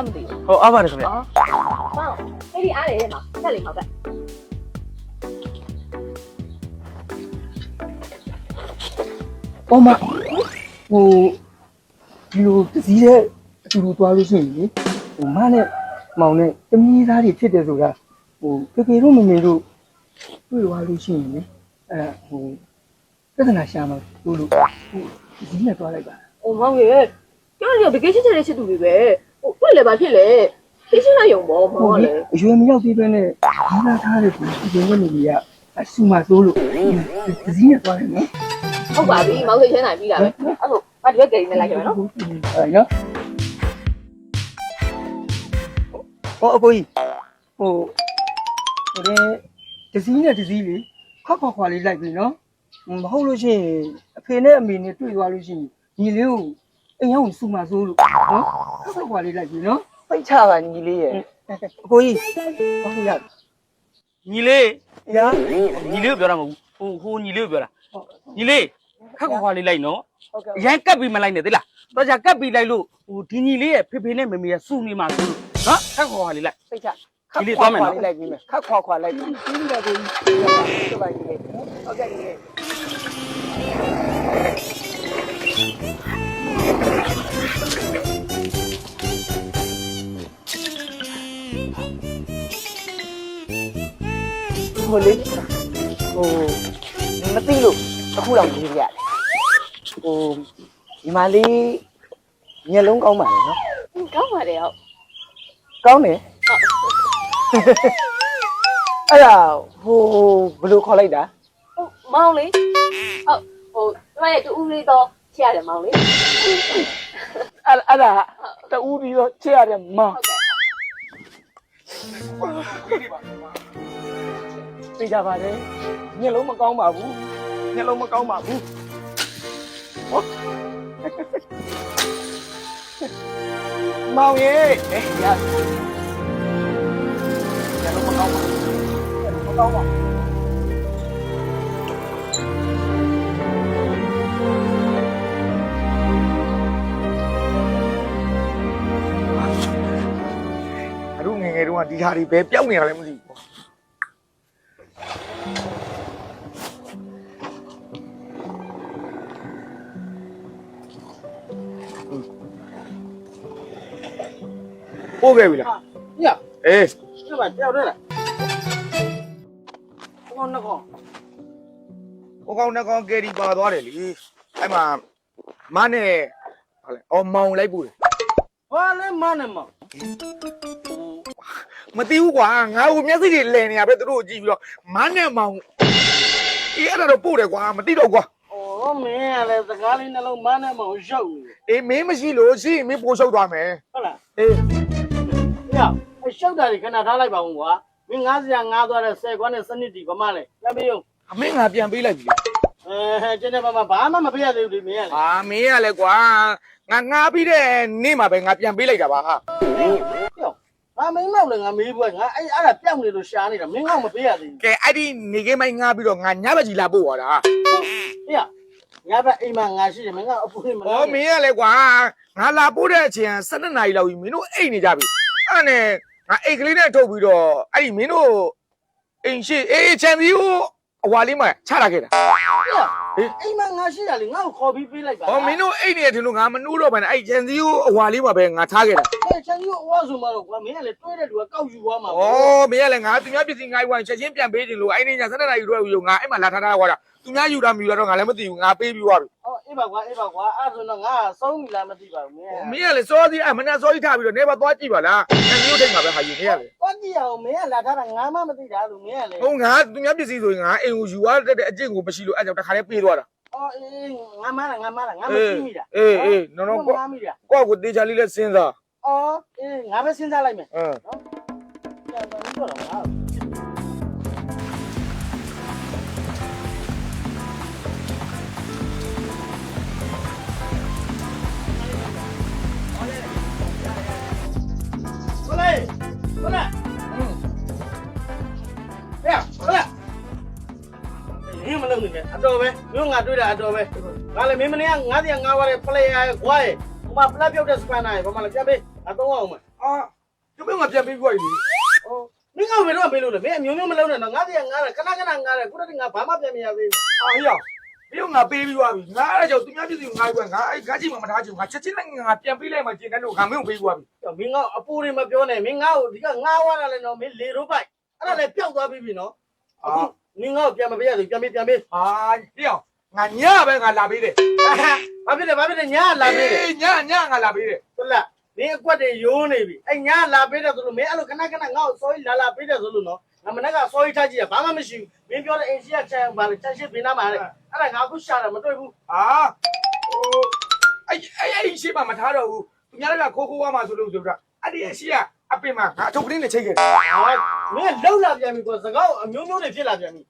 လားမသိဘူးဟောအားပါတယ်ခင်ဗျအော်ဟောအဲ့ဒီအားလေမှာဆက်လေမှာပဲ။အော်မဟိုဒီလိုတစည်းတဲ့အတူတူသွားလို့ရှိရင်လေဟိုမနဲ့မောင်နဲ့တမီးသားတွေဖြစ်တယ်ဆိုတာဟိုပေပေတို့မမေတို့တွေ့သွားလို့ရှိရင်လေအဲဟိုပြဿနာရှာမှာတို့လို့ဟိုတစည်းနဲ့သွားလိုက်ပါဟိုမောင်ရေပြောရတကယ်ချစ်ချစ်တဲ့ချစ်သူတွေပဲ ဟိုတွေ့လေပါဖြစ်လေသိချင်းလိုက်ရုံပေါ့မောင်ကလေအရွယ်မရောက်သေးပဲနဲ့ဒီလာထားတဲ့ဒီဒီကနေကြီးကအဆူမဆိုးလို့တစည်းနဲ့သွားတယ်နော်ဟုတ်ပါပြီမောင်စိတ်ချင်းနိုင်ပြီလားပဲအဲ့ဆိုဘာဒီဘက်ကြိမ်နဲ့လိုက်ရမယ်နော်အဲနော်ဟောအကိုကြီးဟိုဟိုတဲ့တစည်းနဲ့တစည်းလေးခွက်ခွက်ခွာလေးလိုက်ပြီနော်မဟုတ်လို့ရှိရင်အဖေနဲ့အမေနဲ့တွေ့သွားလို့ရှိရင်ညီလေးကို အိမ်အောင်စူမဆိုးလို့နော်ခွက်ခွက်ခွာလေးလိုက်ပြီနော်ပိတ်ချပါညီလေးရဲ့အကိုကြီးဟောရညီလေးရညီလေးကိုပြောတာမဟုတ်ဘူးဟိုဟိုညီလေးကိုပြောတာညီလေးခက်ခွာခွာလေးလိုက်နော်ဟုတ်ကဲ့အရန်ကပ်ပြီးမလိုက်နဲ့သိလားတော့じゃကပ်ပြီးလိုက်လို့ဟိုဒီညီလေးရဲ့ဖေဖေနဲ့မေမေရဲ့စုနေမှာဆိုလို့နော်ခက်ခွာခွာလေးလိုက်စိတ်ချဒီလေးသွားမယ်နော်လိုက်ပြီမယ်ခက်ခွာခွာလိုက်ပြီဒီလိုကိုကြီးပြလိုက်ပြီဟုတ်ကဲ့ ဟိုလေဟိုမသိလို့အခုတော့မေးရတယ်ဟိုဒီမလေးမျက်လုံးကောင်းပါလေနော်ကောင်းပါတယ်ဟုတ်ကောင်းတယ်အဲ့ဒါဟိုဘယ်လိုခေါ်လိုက်တာဟုတ်မောင်လေဟုတ်ဟိုကျမရဲ့တူဦးလေးတော့ချစ်ရတယ်မောင်လေအဲ့အဲ့ဒါတူပြီးတော့ချစ်ရတယ်မောင်ဟုတ်ကဲ့ သိကြပါတယ်မျက်လုံးမကောင်းပါဘူးမျက်လုံးမကောင်းပါဘူးဟောမောင်ရေအေးရမျက်လုံးမကောင်းပါဘူးမျက်လုံးမကောင်းပါဘူးအတို့ငယ်ငယ်တုန်းကဒီဟာတွေပဲပျောက်နေတာလည်းမသိ ပို့ခဲ့ပြီလားညအေးညမတယောက်တည်းလားဟောနှစ်ကောင်ဟိုကောင်နှစ်ကောင်ကယ်ရီပါသွားတယ်လေအဲ့မှာမနဲ့ဟာလေအော်မောင်လိုက်ပို့တယ်ဟာလဲမနဲ့မောင်မသိဘူးကွာငါ့ကိုမျက်စိတွေလည်နေရပဲသူတို့ကိုကြည့်ပြီးတော့မနဲ့မောင်အေးအဲ့ဒါတော့ပို့တယ်ကွာမသိတော့ကွာအော်မင်းကလည်းစကားလေးနှလုံးမနဲ့မောင်ရုပ်အေးမင်းမရှိလို့ရှိရင်မင်းပို့ရှုပ်သွားမယ်ဟုတ်လားအေး မြောက်အရှုပ်တာတွေခဏထားလိုက်ပါဦးကွာမင်း90ငါးသွားတဲ့10ခွန်းနဲ့စနစ်တီဘာမှလဲပြန်ပေးဦးအမေငါပြန်ပေးလိုက်ပြီလေအဲကျန်တဲ့ဘာမှဘာမှမပေးရသေးဘူးလေမင်းကလေအာမင်းရလဲကွာငါငါပြီးတဲ့နေ့မှာပဲငါပြန်ပေးလိုက်တာပါဟာငါမင်းမောက်လေငါမေးပွဲငါအဲ့အဲ့ဒါပြောင်းနေလို့ရှားနေတာမင်းကောင်မပေးရသေးဘူးကဲအဲ့ဒီနေကင်းပိုင်းငါပြီးတော့ငါညဘက်ကြီးလာပို့သွားတာဟာအေးရငါဘက်အိမ်မှာငါရှိတယ်မင်းကအပူနေမလားဩမင်းရလဲကွာငါလာပို့တဲ့အချိန်12နာရီလောက်ကြီးမင်းတို့အိတ်နေကြပြီ အဲ့နဲ့ငါအိတ်ကလေးနဲ့ထုတ်ပြီးတော့အဲ့ဒီမင်းတို့အိမ်ရှိအေးအေးချန်ပီယံအဝါလေးမှချလာခဲ့တာအိမ်မှာငါရှိတာလေငါ့ကိုခေါ်ပြီးပေးလိုက်ပါဟောမင်းတို့အိတ်နေတယ်ထင်လို့ငါမနှိုးတော့ပါနဲ့အဲ့ချန်စီကိုအဝါလေးမှပဲငါထားခဲ့တာဟဲ့ချန်စီကိုအဝါဆိုမှတော့ကွာမင်းကလည်းတွဲတဲ့လူကကောက်ယူသွားမှာဩမင်းကလည်းငါသူများပစ္စည်းငါ့ဝိုင်းချက်ချင်းပြန်ပေးခြင်းလို့အဲ့ဒီည7နာရီလောက်ယူငါအဲ့မှာလာထားတာကွာသူများယူတာမယူတာတော့ငါလည်းမသိဘူးငါပေးပြီးသွားပြီအော်အေးပါကွာအေးပါကွာအဲ့ဒါဆိုတော့ငါဆုံးပြီလားမသိပါဘူးမမင်းင်းကလေစောစီအမနဲ့စောစီထားပြီးတော့နေပါသွားကြည့်ပါလားငါမျိုးထိတ်မှာပဲဟာယူနေရလေကွာကြည့်ရအောင်မင်းကလာထားတာငါမှမသိတာလို့မင်းကလေဟုတ်ငါသူများပစ္စည်းဆိုရင်ငါအိမ်ကိုယူရတတ်တဲ့အကျင့်ကိုမရှိလို့အဲ့ကြောင့်တခါလေးပေးသွားတာအော်အေးငါမလားငါမလားငါမသိမိတာအေးအေးနော်နော်ကော့ငါမိတာကော့ကိုတေချာလေးလက်စဉ်းစားအော်အေးငါပဲစဉ်းစားလိုက်မယ်အင်း နော်ပြန်တော့မပြောတော့ငါ တော်ပဲမျိုးငါတွေ့တာအတော်ပဲငါလည်းမင်းမနေကငါတရားငါဝါရဲပလေယာခွားရဲဟိုမှာပလက်ပြုတ်တဲ့စပန်နာရဲဘာမှလည်းပြပေးအတော့အောင်မအာကျုပ်ကပြန်ပေးပြီးွားပြီမင်းကဘယ်တော့မေးလို့လဲမင်းအမျိုးမျိုးမလုံးနဲ့နော်ငါတည်းကငါတယ်ခဏခဏငါတယ်ခုတည်းကငါဘာမှပြန်မရသေးဘူးအာဟေ့ဒီငါပေးပြီးွားပြီငါအဲ့ကြောင့်သူများပြည်သူငါ့ကွငါအဲ့ဂါကြီးမှမထားချင်ငါချက်ချင်းနဲ့ငါပြန်ပေးလိုက်မှကျင်တဲ့တော့ငါမင်းကိုပေးပြီးွားပြီမင်းကအပူတွေမပြောနဲ့မင်းငါ့ကိုဒီကငါဝါလာလဲနော်မင်းလေရိုးပိုက်အဲ့ဒါလည်းပျောက်သွားပြီပြီနော်အခု မင်းငါ့ကိုပြန်မပေးရသေးပြန်ပေးပြန်ပေးအာဟေ့ငါညပဲငါလာပေးတယ်ဘာဖြစ်လဲဘာဖြစ်လဲညာလာပေးတယ်ညညငါလာပေးတယ်ဟုတ်လားမင်းအကွက်တွေယိုးနေပြီအဲ့ညာလာပေးတယ်ဆိုလို့မင်းအဲ့လိုခဏခဏငါ့ကိုစောကြီးလာလာပေးတယ်ဆိုလို့နော်ငါမနေ့ကစောကြီးထားကြည့်ရဘာမှမရှိဘူးမင်းပြောတဲ့အင်ရှိကချန်ဘာလဲချန်ရှိပင်နာမှာလေအဲ့ဒါငါအခုရှာတာမတွေ့ဘူးအာဟိုအဲ့အဲ့အဲ့ရှိမှမထားတော့ဘူးသူများကခိုးခိုးွားမှဆိုလို့ဆိုတော့အဲ့ဒီအရှိကအပင်မှာငါအထုပ်ကလေးနဲ့ချိတ်ခဲ့တယ် မင်းလှုပ်လာပြန်ပြီကွာစကားအမျိုးမျိုးတွေဖြစ်လာပြန်ပြီ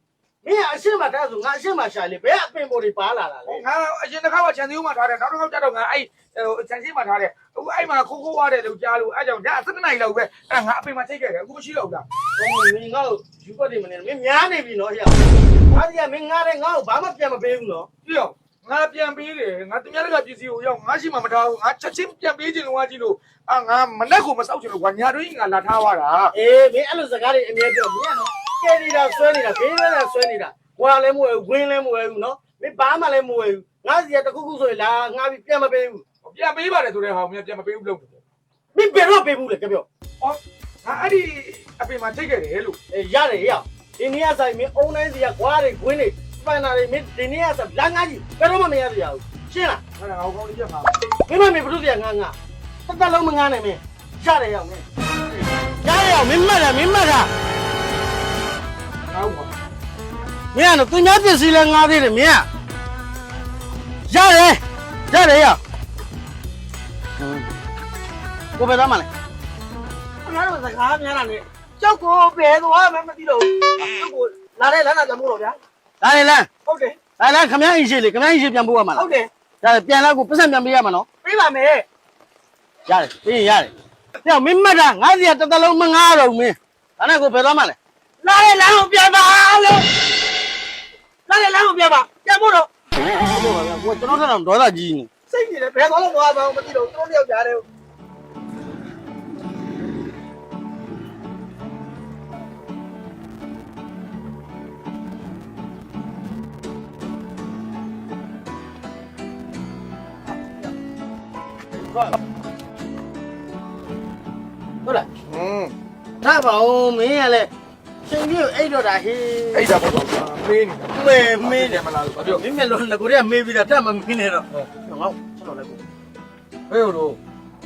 မင်းကအရှင်းမထားဆိုငါအရှင်းမရှာလေဘယ်အပင်ပေါ်တွေပါလာတာလဲငါအရင်တစ်ခါကခြံစည်းဦးမှာထားတယ်နောက်တစ်ခါကျတော့ငါအဲ့ဟိုခြံစည်းမှာထားတယ်အခုအဲ့မှာခိုးခိုးွားတယ်လို့ကြားလို့အဲ့ကြောင့်ဒါ17နိုင်လောက်ပဲအဲ့ငါအပင်မှာချိတ်ခဲ့တယ်အခုမရှိတော့ဘူးလားဟိုမင်းငါ့ကိုယူပတ်တယ်မနေမင်းများနေပြီနော်ဟဲ့ဘာကြီးကမင်းငါတဲ့ငါ့ကိုဘာမှပြန်မပေးဘူးနော်ပြီးတော့ ငါပြန်ပေးတယ်ငါသူများတွေကပစ္စည်းကိုရောက်ငါရှိမှမထားဘူးငါချက်ချင်းပြန်ပေးခြင်းလို့ငါကြည့်လို့အာငါမလက်ကိုမစောက်ချင်လို့ကွာညာတွင်းငါလာထားသွားတာအေးမင်းအဲ့လိုစကားတွေအမြဲပြောမင်းကနော်ကဲနေတာဆွဲနေတာဘေးပဲနဲ့ဆွဲနေတာဝါလည်းမဝဲဘူးဝင်းလည်းမဝဲဘူးနော်မင်းဘာမှလည်းမဝဲဘူးငါစီကတခုခုဆိုရင်လာငါပြီးပြန်မပေးဘူးပြန်ပေးပါတယ်ဆိုတဲ့ဟာကိုပြန်မပေးဘူးလို့မင်းဘယ်တော့ပေးဘူးလဲကြပြောအော်ငါအဲ့ဒီအပင်မှာချိတ်ခဲ့တယ်လို့အေးရတယ်ရဒီနေ့ကဆိုင်မင်းအုံတိုင်းစီကကွာတွေခွင်းတွေ စပန်နာတွေမင်းဒီနေ့ကဆိုင်လာငါကြီးဘယ်တော့မှမရရဘူးရှင်းလားအဲ့ဒါငါကောင်းလေးပြမှာမင်းမမေဘုရားငါငါတက်တက်လုံးမငားနိုင်မင်းရတယ်ရောက်မင်းရတယ်ရောက်မင်းမတ်တာမင်းမတ်တာငါ့ဘာမင်းကတော့သူများပစ္စည်းလဲငားသေးတယ်မင်းကရတယ်ရတယ်ရောက်ကိုပဲသားမလဲအများတော့စကားများတာနဲ့ကြောက်ကိုပဲသွားမှမသိတော့ဘူးကြောက်ကိုလာတဲ့လမ်းလာကြမို့တော့ဗျာ လာတယ်လမ်းဟုတ်တယ်လာလမ်းခမည်းအင်ရှိလေခမည်းအင်ရှိပြန်ပို့ရမှာလားဟုတ်တယ်ဒါပြန်လာကိုပတ်စံပြန်ပေးရမှာနော်ပေးပါမယ်ရတယ်ပြီးရင်ရတယ်။ပြောင်းမင်းမတ်တာငါးစီကတစ်သလုံးမငားတော့ဘူးမင်း။ဒါနဲ့ကိုဘယ်သွားမှလဲလာတဲ့လမ်းကိုပြန်ပါလို့လာတဲ့လမ်းကိုပြန်ပါပြန်ဖို့တော့။ဟုတ်ပါဗျာ။ကိုကျွန်တော်တို့တော့ဒေါသကြီးနေစိတ်နေတယ်ဘယ်သွားလို့သွားပါမသိတော့သူတို့တယောက်ကြားတယ်။ ဟုတ်လား อืม ။ဒါပါဦးမင်းကလည်းချိန်ပြီးအိတ်တော့တာဟေး အဲ့ဒါပေါ့မေးနေတာ မေးမေး တယ်မလားဘာပြော မင်းမျက်လုံးငကိုတည်းကမေးပြီးတော့တက်မမင်းနေတော့ငေါကျွန်တော်လည်းကို ဘယ်လို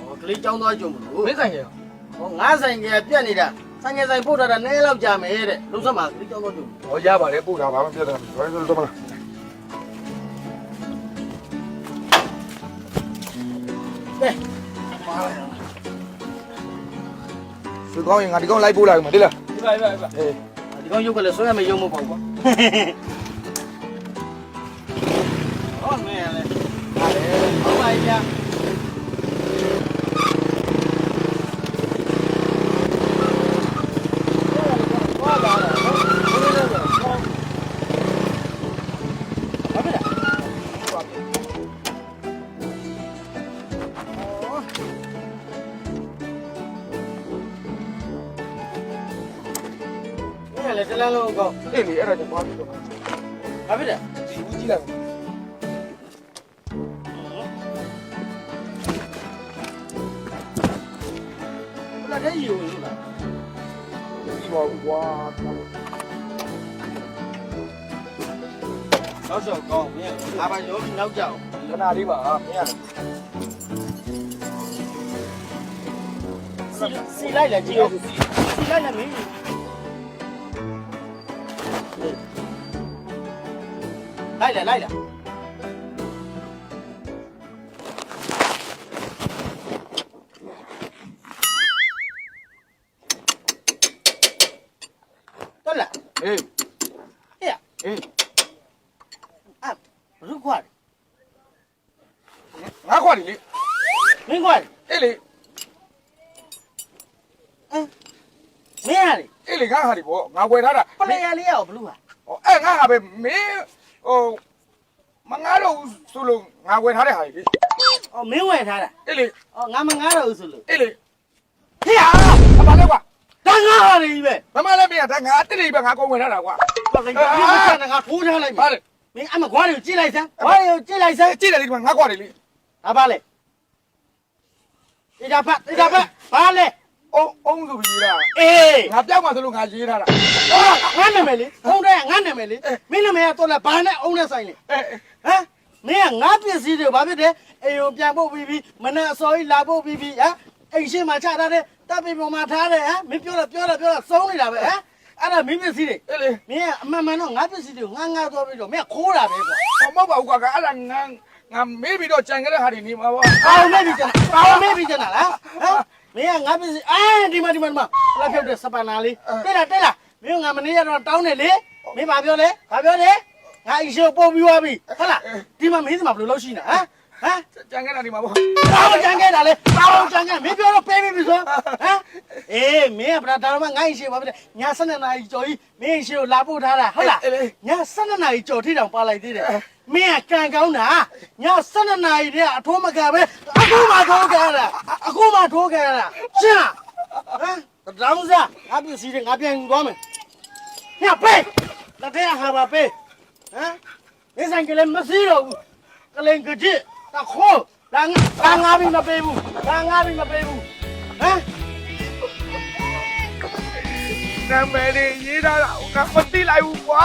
ဟောကလေးចောင်းသွားကြုံမလို့ မင်းဆိုင်ရ ဟောငါးဆိုင်ကြီးပြက်နေတာဆိုင်ငယ်ဆိုင်ပို့ထားတာနည်းလောက်ကြာမယ်တဲ့လုံးဆက်မှာကလေးចောင်းသွားကြုံ ဟောရပါတယ်ပို့တာဘာမှပြဿနာမရှိဘူးဘယ်လိုတော့မလား သူကောင်းရင်ငါဒီကောင်လိုက်ပို့လိုက်ဦးမယ်တိလားဒီပါဒီပါအေးဒီကောင်ရုပ်ကလည်းဆွဲရမယ်ရုံမပေါ့ကွာဟောမင်းလည်းဟာလေဟောပါဗျာ မင်းလည်းတလန်းလုံးကောအေးလေအဲ့ဒါကြောင့်သွားပြီးတော့ဘာဖြစ်လဲဒီဦးကြီးလိုက်ဘယ်နဲ့ယူလို့လားဒီပါကွာနောက်လျှောက်ကောင်းမင်းအာဘာရောပြီးနောက်ကြအောင်ခဏလေးပါမင်းရစီစီလိုက်လာကြည့်အောင်စီလိုက်လာမင်း လိုက်လာလိုက်လာတော်လား အေး ဟဲ့ အေး ဘုခွာ ငါခွာနေလေ မင်းခွာ အေးလေ မင်းဟာ လေအေးလေငါဟာဒီပေါ့ငါဝယ်ထားတာပလေယာလေးရောဘလူးဟာဟောအဲ့ငါဟာပဲမင်းဟိုမငါတော့ဆိုလို့ငါဝယ်ထားတဲ့ဟာကြီးအော်မင်းဝယ်ထားတာအေးလေအော်ငါမငားတော့ဘူးဆိုလို့အေးလေဟေးဟာအပါလဲကွာဒါငါဟာနေကြီးပဲမမလည်းမင်းကဒါငါတိတိပဲငါကုန်ဝင်ထားတာကွာဘာကငါပြစ်ချင်ငါထိုးထားလိုက်ဟာမယ်လေမင်းအမကွာတွေကိုကြည့်လိုက်စမ်းကွာတွေကိုကြည့်လိုက်စမ်းကြည့်တယ်ဒီမှာငါကွာတယ်လေဟာပါလေတေချာဖတ်တေချာဖတ်ဘာလဲ အုံးအုံးဆိုပြီးရေးတာအေးငါပြောက်မှဆိုလို့ငါရေးထားတာငါနာမည်လေဖုန်းထဲငါနာမည်လေမင်းနာမည်ကတော့လည်းဘာနဲ့အုံးနဲ့ဆိုင်လေအဲဟမ်မင်းကငါပစ္စည်းတွေဘာဖြစ်တယ်အိမ်ကိုပြန်ဖို့ပြီးပြီးမနဲ့အစောကြီးလာဖို့ပြီးပြီးဟမ်အိမ်ရှိမှချထားတယ်တပ်ပြီးပေါ်မှာထားတယ်ဟမ်မင်းပြောတော့ပြောတော့ပြောတော့စုံးနေတာပဲဟမ်အဲ့ဒါမင်းပစ္စည်းတွေအဲ့လေမင်းကအမှန်မှန်တော့ငါပစ္စည်းတွေကိုငါငါသွားပြီးတော့မင်းကခိုးတာပဲကွာမဟုတ်ပါဘူးကွာကအဲ့ဒါငါငါမေးပြီးတော့ကြံခဲ့တဲ့ဟာတွေနေမှာပေါ့အောင်မေးပြီးကျန်တာအောင်မေးပြီးကျန်တာလားဟမ် မင်းကငါပစ္စည်းအဲဒီမှာဒီမှာဒီမှာလာဖြုတ်တဲ့စပန်နာလေးတဲ့လားတဲ့လားမင်းကငါမနေ့ကတော့တောင်းတယ်လေမင်းဘာပြောလဲဘာပြောလဲငါအရှိပို့ပြီးသွားပြီဟုတ်လားဒီမှာမင်းဒီမှာဘယ်လိုလုပ်ရှိနေဟမ် ဟမ်ကြံခဲ့တာနေမှာပေါ့တောင်းကြံခဲ့တာလေတောင်းကြံခဲ့မင်းပြောတော့ပေးပြီဆိုဟမ်အေးမင်းကဗလာဒါမှငါ့အရှိဘာဖြစ်လဲညာ၁၂နာရီကြော်ကြီးမင်းအရှိကိုလာပို့ထားတာဟုတ်လားညာ၁၂နာရီကြော်ထိတောင်ပါလိုက်သေးတယ်မင်းကကံကောင်းတာညာ၁၂နာရီတည်းအထိုးမကပဲအခုမှထိုးခဲ့ရတာအခုမှထိုးခဲ့ရတာရှင်းလားဟမ်တောင်းစားငါပစ္စည်းတွေငါပြန်ယူသွားမယ်ညပေးလက်ထဲဟာပါပေးဟမ်မင်းဆိုင်ကလေးမစည်းတော့ဘူးကလင်ကကြည့် တခိုးဒါငါဒါငါပြီးမပေးဘူးဒါငါပြီးမပေးဘူးဟမ်နာမည်လေးရေးထားတာငါမသိလိုက်ဘူးကွာ